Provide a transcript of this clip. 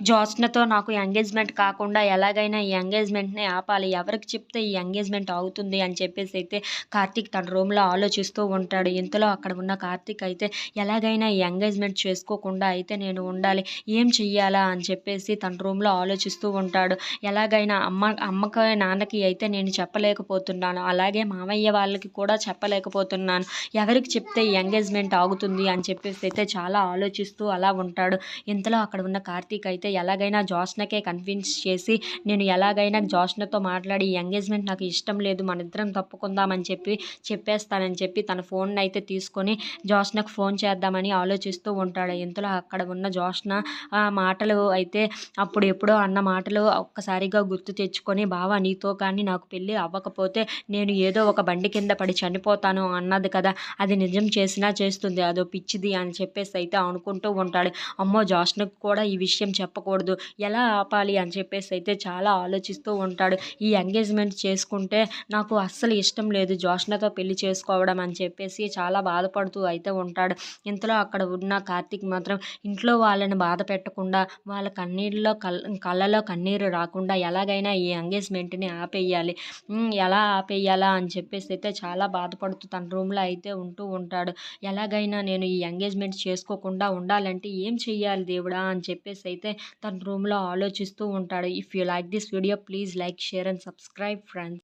జ్యోత్స్నతో నాకు ఎంగేజ్మెంట్ కాకుండా ఎలాగైనా ఈ ఎంగేజ్మెంట్ని ఆపాలి. ఎవరికి చెప్తే ఈ ఎంగేజ్మెంట్ అవుతుంది అని చెప్పేసి అయితే కార్తీక్ తన రూమ్లో ఆలోచిస్తూ ఉంటాడు. ఇంతలో అక్కడ ఉన్న కార్తీక్ అయితే ఎలాగైనా ఈ ఎంగేజ్మెంట్ చేసుకోకుండా అయితే నేను ఉండాలి. ఏం చెయ్యాలా అని చెప్పేసి తన రూమ్లో ఆలోచిస్తూ ఉంటాడు. ఎలాగైనా అమ్మ అమ్మకి నాన్నకి అయితే నేను చెప్పలేకపోతున్నాను. అలాగే మామయ్య వాళ్ళకి కూడా చెప్పలేకపోతున్నాను. ఎవరికి చెప్తే ఈ ఎంగేజ్మెంట్ ఆగుతుంది అని చెప్పేసి అయితే చాలా ఆలోచిస్తూ అలా ఉంటాడు. ఇంతలో అక్కడ ఉన్న కార్తీక్ అయితే ఎలాగైనా జోష్నకే కన్విన్స్ చేసి నేను ఎలాగైనా జోష్నతో మాట్లాడి ఎంగేజ్మెంట్ నాకు ఇష్టం లేదు మన ఇద్దరం తప్పుకుందామని చెప్పి చెప్పేస్తానని చెప్పి తన ఫోన్ అయితే తీసుకొని జోష్నకు ఫోన్ చేద్దామని ఆలోచిస్తూ ఉంటాడు. ఇంతలో అక్కడ ఉన్న జోష్న మాటలు అయితే అప్పుడు ఎప్పుడో అన్న మాటలు ఒక్కసారిగా గుర్తు తెచ్చుకొని బావా నీతో కానీ నాకు పెళ్ళి అవ్వకపోతే నేను ఏదో ఒక బండి కింద పడి చనిపోతాను అన్నది కదా అది నిజం చేసినా చేస్తుంది అదో పిచ్చిది అని చెప్పేసి అయితే అనుకుంటూ ఉంటాడు. అమ్మో జోష్నకు కూడా ఈ విషయం చెప్ప ఆపకూడదు ఎలా ఆపాలి అని చెప్పేసి అయితే చాలా ఆలోచిస్తూ ఉంటాడు. ఈ ఎంగేజ్మెంట్ చేసుకుంటే నాకు అస్సలు ఇష్టం లేదు జోష్నతో పెళ్ళి చేసుకోవడం అని చెప్పేసి చాలా బాధపడుతూ అయితే ఉంటాడు. ఇంతలో అక్కడ ఉన్న కార్తీక్ మాత్రం ఇంట్లో వాళ్ళని బాధ పెట్టకుండా వాళ్ళ కన్నీళ్ళలో కల్ కళ్ళలో కన్నీరు రాకుండా ఎలాగైనా ఈ ఎంగేజ్మెంట్ని ఆపేయాలి. ఎలా ఆపేయాలా అని చెప్పేసి అయితే చాలా బాధపడుతూ తన రూమ్లో అయితే ఉంటూ ఉంటాడు. ఎలాగైనా నేను ఈ ఎంగేజ్మెంట్ చేసుకోకుండా ఉండాలంటే ఏం చెయ్యాలి దేవుడా అని చెప్పేసి అయితే తన రూమ్లో ఆలోచిస్తూ ఉంటాడు. If you like this video please like share and subscribe friends